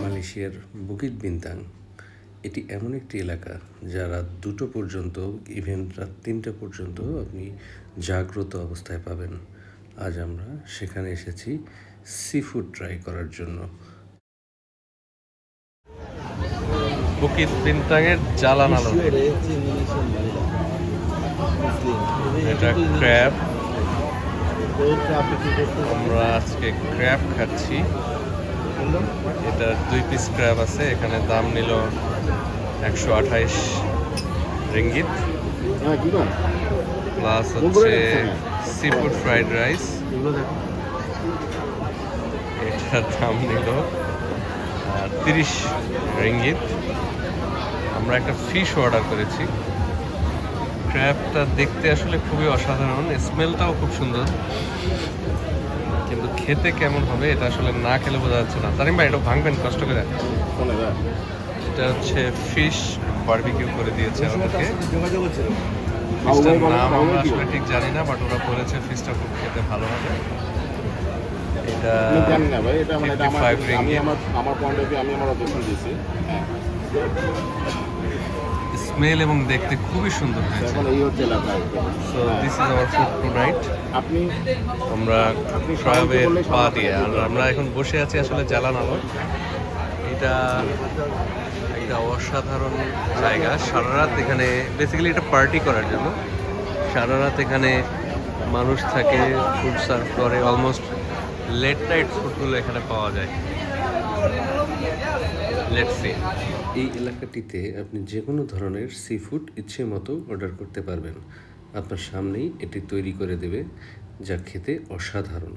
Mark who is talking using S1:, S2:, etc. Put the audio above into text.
S1: মালয়েশিয়ার বুকিত বিন্তাং এটি এমন একটি এলাকা যা রাত দুটো পর্যন্ত ইভেন রাত তিনটে পর্যন্ত আপনি জাগ্রত অবস্থায় পাবেন। আজ আমরা সেখানে এসেছি সি ফুড ট্রাই করার জন্য।
S2: বুকিত বিনতাঙের জ্বালান আলো এটা ক্র্যাব আমরা আজকে ক্র্যাব খাচ্ছি। এটা দুই পিস ক্র্যাব আছে এখানে দাম নিল একশো আঠাইশ রিঙ্গিত। প্লাস হচ্ছে সি ফুড ফ্রাইড রাইস এটার দাম নিল তিরিশ রিঙ্গিত। আমরা একটা ফিশ অর্ডার করেছি। ক্র্যাবটা দেখতে আসলে খুবই অসাধারণ স্মেলটাও খুব সুন্দর। কিন্তু খেতে কেমন হবে এটা আসলে না খেলে বোঝা যাচ্ছে না। তারিম ভাই এটা ভাঙবেন কষ্ট করে। এটা হচ্ছে ফিশ বারবিকিউ করে দিয়েছে আমাদেরকে। ফিশটার নাম আমরা আসলে ঠিক জানি না বাট ওরা বলেছে ফিশটা খুব খেতে ভালো হবে। এটা
S3: জানি না ভাই এটা মানে এটা আমার
S2: 55
S3: আমি আমার আমার পয়েন্ট অফ ভিউ আমি আমার অবজেকশন দিয়েছি। হ্যাঁ।
S2: স্মেল এবং দেখতে খুবই সুন্দর হয়েছে। So this is our food tonight
S3: আপনি
S2: আমরা
S3: বললে
S2: পা দিয়ে। আর আমরা এখন বসে আছি আসলে জ্বালান আলো। এটা একটা অসাধারণ জায়গা। সারা রাত এখানে বেসিক্যালি এটা পার্টি করার জন্য। সারা রাত এখানে মানুষ থাকে ফুড সার্ভ করে। অলমোস্ট লেট নাইট ফুডগুলো এখানে পাওয়া যায়।
S1: এই এলাকাটিতে আপনি যে কোনো ধরনের সি ফুড ইচ্ছে মতো অর্ডার করতে পারবেন। আপনার সামনেই এটি তৈরি করে দেবে, যা খেতে অসাধারণ।